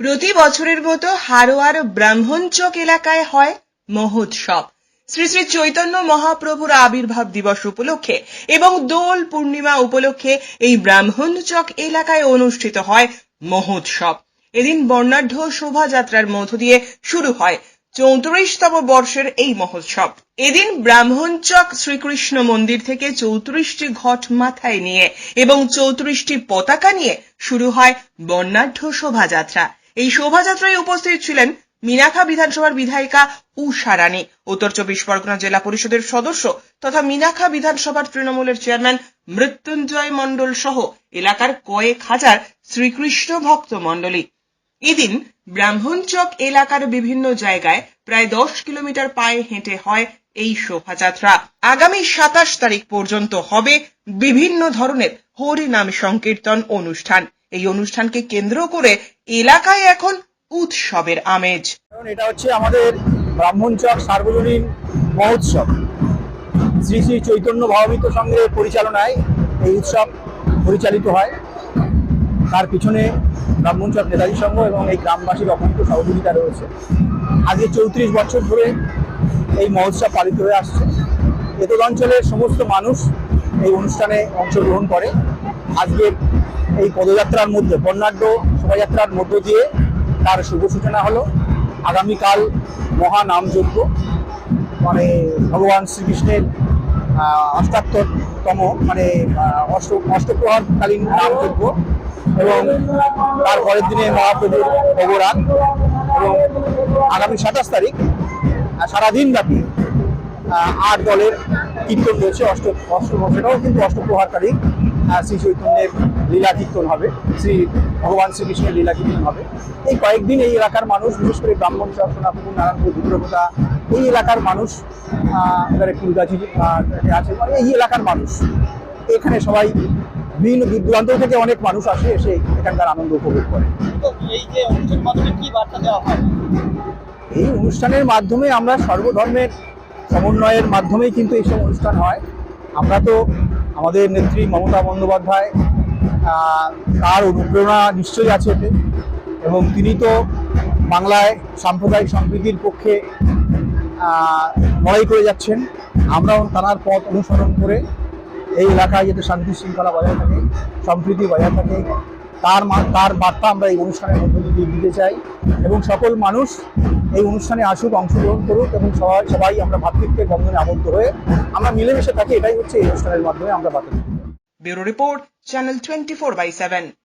প্রতি বছরের মতো হারোয়ার ব্রাহ্মণচক এলাকায় হয় মহোৎসব। শ্রী শ্রী চৈতন্য মহাপ্রভুর আবির্ভাব দিবস উপলক্ষে এবং দোল পূর্ণিমা উপলক্ষে এই ব্রাহ্মণচক এলাকায় অনুষ্ঠিত হয় মহোৎসব। এদিন বর্ণাঢ্য শোভাযাত্রার মধ্য দিয়ে শুরু হয় চৌত্রিশতম বর্ষের এই মহোৎসব। এদিন ব্রাহ্মণচক শ্রীকৃষ্ণ মন্দির থেকে চৌত্রিশটি ঘট মাথায় নিয়ে এবং চৌত্রিশটি পতাকা নিয়ে শুরু হয় বর্ণাঢ্য শোভাযাত্রা। এই শোভাযাত্রায় উপস্থিত ছিলেন মিনাখা বিধানসভার বিধায়িকা উষা রানী উত্তর চব্বিশ পরগনা জেলা পরিষদের সদস্য তথা মিনাখা বিধানসভার তৃণমূলের চেয়ারম্যান মৃত্যুঞ্জয় মণ্ডল সহ এলাকার কয়েক হাজার শ্রীকৃষ্ণ ভক্ত মণ্ডলী। এদিন ব্রাহ্মণচক এলাকার বিভিন্ন জায়গায় প্রায় দশ কিলোমিটার পায়ে হেঁটে হয় এই শোভাযাত্রা। আগামী সাতাশ তারিখ পর্যন্ত হবে বিভিন্ন ধরনের হরিনাম সংকীর্তন অনুষ্ঠান। এই অনুষ্ঠানকে কেন্দ্র করে এলাকায় এখন উৎসবের আমেজ। কারণ এটা হচ্ছে আমাদের ব্রাহ্মণচক সার্বজনীন মহোৎসব। শ্রী শ্রী চৈতন্য ভাবামিত সংঘের পরিচালনায় এই উৎসব পরিচালিত হয়। তার পিছনে ব্রাহ্মণচক নেতাজি সংঘ এবং এই গ্রামবাসীর অপূর্ব সহযোগিতা রয়েছে। আজকে চৌত্রিশ বছর ধরে এই মহোৎসব পালিত হয়ে আসছে। এতদ অঞ্চলের সমস্ত মানুষ এই অনুষ্ঠানে অংশগ্রহণ করে। আজকের এই পদযাত্রার মধ্যে বর্ণাঢ্য শোভাযাত্রার মধ্য দিয়ে তার শুভ সূচনা হলো। আগামীকাল মহানামযজ্ঞ মানে ভগবান শ্রীকৃষ্ণের অষ্টাত্তরতম মানে অষ্ট, অষ্টপ্রহরকালীন নামযজ্ঞ এবং তার পরের দিনে মহাপ্রভুর ভোগরাত এবং আগামী সাতাশ তারিখ সারাদিন ব্যাপী আট দলের কীর্তন রয়েছে অষ্ট অষ্ট সেটাও কিন্তু অষ্টপ্রহারকালীন। শ্রী চৈতন্যের লীলা কীর্তন হবে শ্রী ভগবান শ্রীকৃষ্ণের লীলা কীর্তন হবে। এই কয়েকদিন এই এলাকার মানুষ বিশেষ করে ব্রাহ্মণ চক সোনাপুকুর নারায়ণপুর বিদ্রোহতা এই এলাকার মানুষ এবারে ফুলগাছি আছে মানে এই এলাকার মানুষ। এখানে সবাই বিভিন্ন দূর দূরান্ত থেকে অনেক মানুষ আসে এসে এখানকার আনন্দ উপভোগ করে। হয়? এই অনুষ্ঠানের মাধ্যমে আমরা সর্বধর্মের সমন্বয়ের মাধ্যমেই কিন্তু এইসব অনুষ্ঠান হয়। আমরা তো আমাদের নেত্রী মমতা বন্দ্যোপাধ্যায় তার অনুপ্রেরণা নিশ্চয়ই আছে এতে। এবং তিনি তো বাংলায় সাম্প্রদায়িক সম্প্রীতির পক্ষে লড়াই করে যাচ্ছেন। আমরাও তার পথ অনুসরণ করে এই এলাকায় যাতে শান্তি শৃঙ্খলা বজায় থাকে, সম্প্রীতি বজায় থাকে, তার তার বার্তা আমরা এই অনুষ্ঠানের মধ্যে দিয়ে দিতে চাই। এবং সকল মানুষ এই অনুষ্ঠানে আসুক, অংশগ্রহণ করুক এবং সবাই সবাই আমরা ভাতৃত্বের বন্ধনে আবদ্ধ হয়ে আমরা মিলেমিশে থাকি, এটাই হচ্ছে এই অনুষ্ঠানের মাধ্যমে আমরা ভাতৃত্ব। Bureau report, channel twenty four by seven